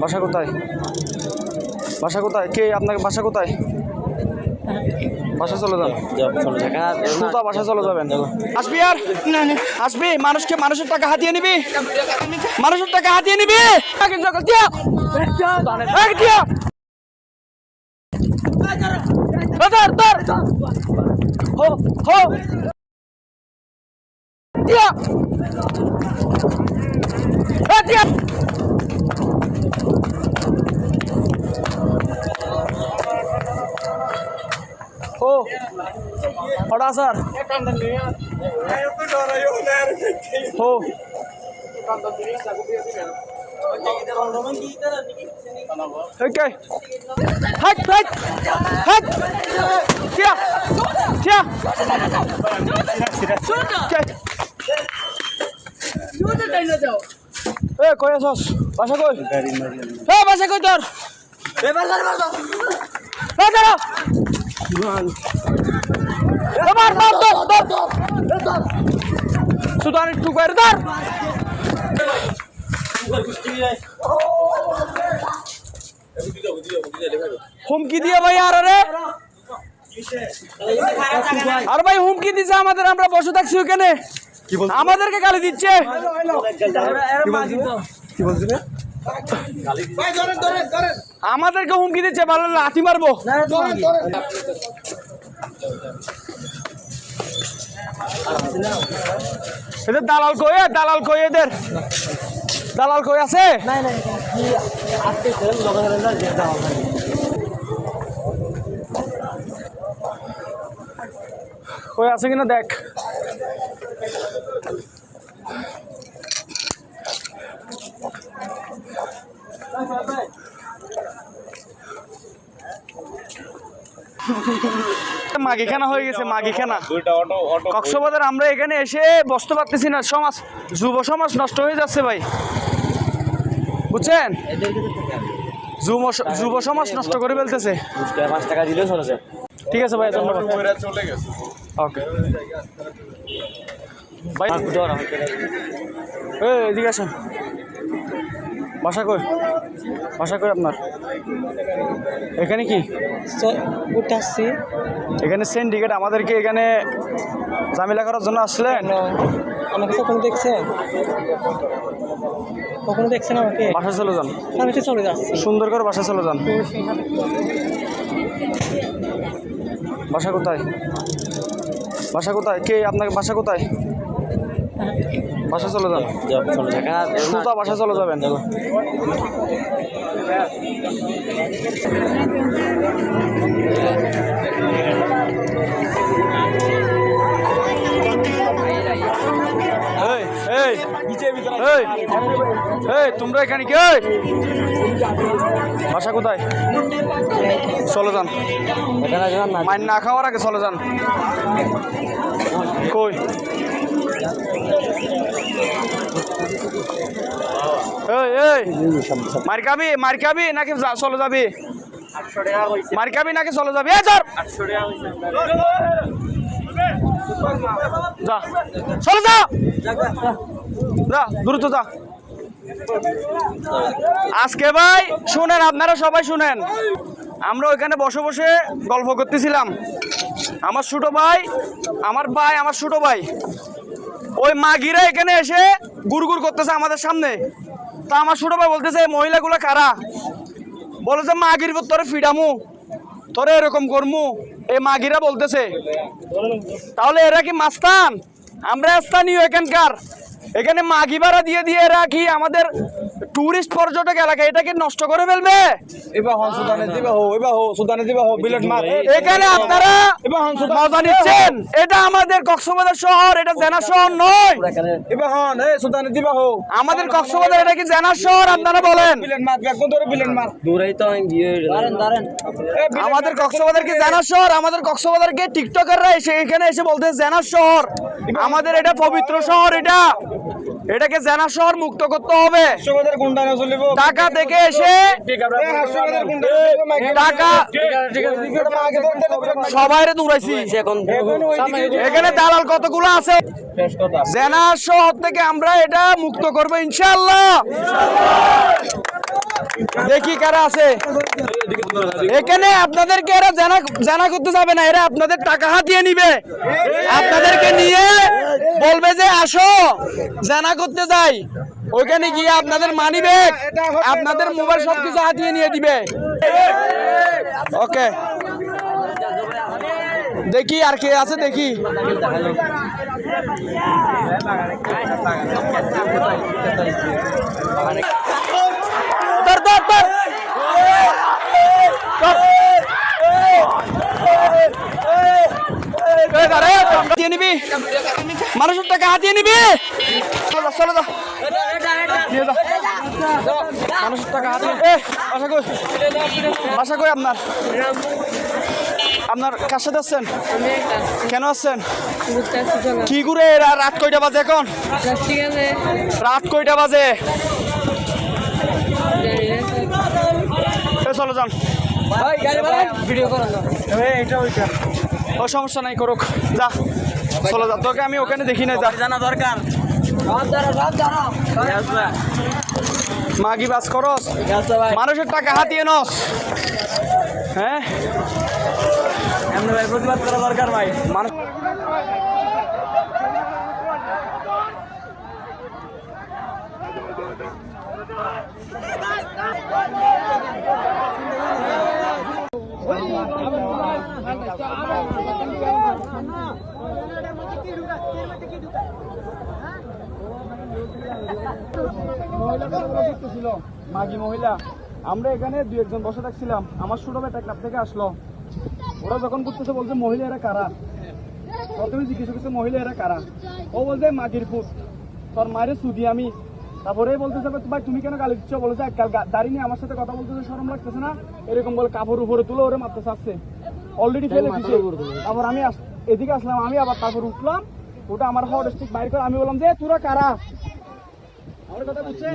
বাসা কোথায়? বাসা কোথায়? কে আপনাকে বাসা কোথায়? বাসা চলে যান। সুতা বাসা চলে যাবেন। আসবি আর? আসবি? মানুষকে মানুষের টাকা হাতিয়ে নিবি? মানুষের টাকা হাতিয়ে নিবি? দিয়া। এক দিয়া। ধর, ধর। হো, হো। দিয়া। এ, দিয়া। ও কটা স্যার হো। ওকে হাট হাট হাট। কিয়া কিয়া এ, কই আছস? বাসা কই? এ, বাসা কই তোর? এবার ধর বাসা ধর মার মার ধর ধর ধর সুদান একটু করে ধর হুমকি দিয়ে ভাই আর আরে। আর ভাই হুমকি দিছে আমাদের আমরা বসে থাকছি ওখানে। আমাদেরকে গালি দিচ্ছে। আমাদেরকে হুমকি দিচ্ছে ভালো লাথি মারবো। এদের দালাল কই? দালাল কই এদের? দালাল কই আছে? কই আছে কিনা দেখ। মাগিখানা হয়ে গেছে মাগিখানা কক্সবাজার আমরা এখানে এসে বসতে পারতেছি না সমাজ যুব সমাজ নষ্ট হয়ে যাচ্ছে ভাই। বুঝছেন? যুব যুব সমাজ নষ্ট করে ফেলতেছে। পাঁচ টাকা দিলেও চলেছে ঠিক আছে ভাই ধন্যবাদ। ওকে। ভাই এদিকে আসেন। বাসা কই? বাসা কই আপনার? এখানে কি? উঠে আসছি এখানে সিন্ডিকেট আমাদেরকে এখানে ঝামেলা করার জন্য আসলেন আমাকে কখনো দেখছেন কখনো দেখছেন আমাকে? বাসা চলে যান। আমি তো চলে যাচ্ছি। সুন্দর করে বাসা চলে যান। বাসা কোথায়? বাসা কোথায়? কে আপনাকে বাসা কোথায়? বাসা চলে যান। সুতা বাসা চলে যাবেন এই এই এই এই তোমরা এখানে কে? এই? বাসা কোথায়? চলে যান। মাইন না খাওয়ার আগে চলে যান। কই এই এই মার খাবি মার খাবি নাকি চলে যাবি? মার খাবি নাকি চলে যাবি? যা। চলে যা। যা, দ্রুত যা। আজকে ভাই, শুনেন, আপনারা সবাই শুনেন। আমরা ওইখানে বসে বসে গল্প করতেছিলাম। আমার ছোট ভাই, আমার ভাই, আমার ছোট ভাই। ওই মাগিরা এখানে এসে গুড়গুড় করতেছে আমাদের সামনে। তা আমার ছোট ভাই বলতেছে, মহিলাগুলো কারা? বলেছে, মাগির তোরে ফিডামু তোরে এরকম করমু। এই মাগিরা বলতেছে, তাহলে এরা কি মাস্তান? আমরা স্থানীয় এখানকার। এখানে মাগি ভাড়া দিয়ে দিয়ে এরা কি আমাদের টুরিস্ট পর্যটক এলাকা এটাকে নষ্ট করে ফেলবে? এখানে আপনারা মজা নিচ্ছেন? এটা আমাদের কক্সবাজার শহর এটা জেনা শহর নয়। আমাদের কক্সবাজার এটা কি জেনা শহর? আপনারা বলেন। আমাদের কক্সবাজার কি জেনা শহর? আমাদের কক্সবাজার কে টিকটকাররা এসে এখানে এসে বলতে জেনা শহর। আমাদের এটা পবিত্র শহর এটা। এটাকে জেনা শহর মুক্ত করতে হবে। টাকা থেকে এসে মার সবাই দৌড়াইছি। এখন এখানে দালাল কতগুলো আছে? জেনা শহর থেকে আমরা এটা মুক্ত করব ইনশাল্লাহ দেখি কারা আছে। এখানে আপনাদেরকে এরা জানা জানা করতে যাবে না, এরা আপনাদের টাকা হাতিয়ে নিবে। আপনাদেরকে নিয়ে বলবে যে, আসো, জানা করতে যাই। ওইখানে গিয়ে আপনাদের মানি ব্যাগ আপনাদের মোবাইল সবকিছু হাতিয়ে নিয়ে দিবে। ওকে দেখি আর কে আছে, দেখি। ধর, ধর, হাতিয়ে নিবি মানুষের টাকা হাতিয়ে নিবি? চলো যা। মানুষের টাকা হাতিয়ে এ বাসা কই বাসা আপনার আপনার কার সাথে আসছেন কেন আসছেন? কি করে রা- রাত কয়টা বাজে এখন? রাত কয়টা বাজে এ চলো যান। ভিডিও করো না। ও সমস্যা নাই করুক। যা চলো যা। তোকে আমি ওখানে দেখি না যা। জানা দরকার। মাগি বাস করস? মানুষের টাকা হাতিয়ে নস। হ্যাঁ? ভাই প্রতিবাদ করা দরকার ভাই। মানুষ ছিল মাগি মহিলা, আমরা এখানে দু একজন বসে থাকছিলাম। আমার ছোট ভাই ক্লাব থেকে আসলো। ওরা যখন করতেছে বলছে মহিলা এরা কারা? প্রথমে জিজ্ঞেস করছে মহিলা এরা কারা? ও বলছে, মাগির পুত। তোর মায়ের সুদি আমি তারপরে বলতেছে ভাই তুমি কেন গালি দিচ্ছ? বলেছে কাল দাঁড়িয়ে নিয়ে আমার সাথে কথা বলতেছে সরম লাগতেছে না? এরকম বলে কাপড় উপরে তুলে ওরে মারতে চাচ্ছে অলরেডি ফেলে দিচ্ছে তারপর আমি এদিকে আসলাম আমি আবার তারপর উঠলাম ওটা আমার হট স্টিক বাইর করে আমি বললাম যে তোরা কারা? আমার কথা বুঝছে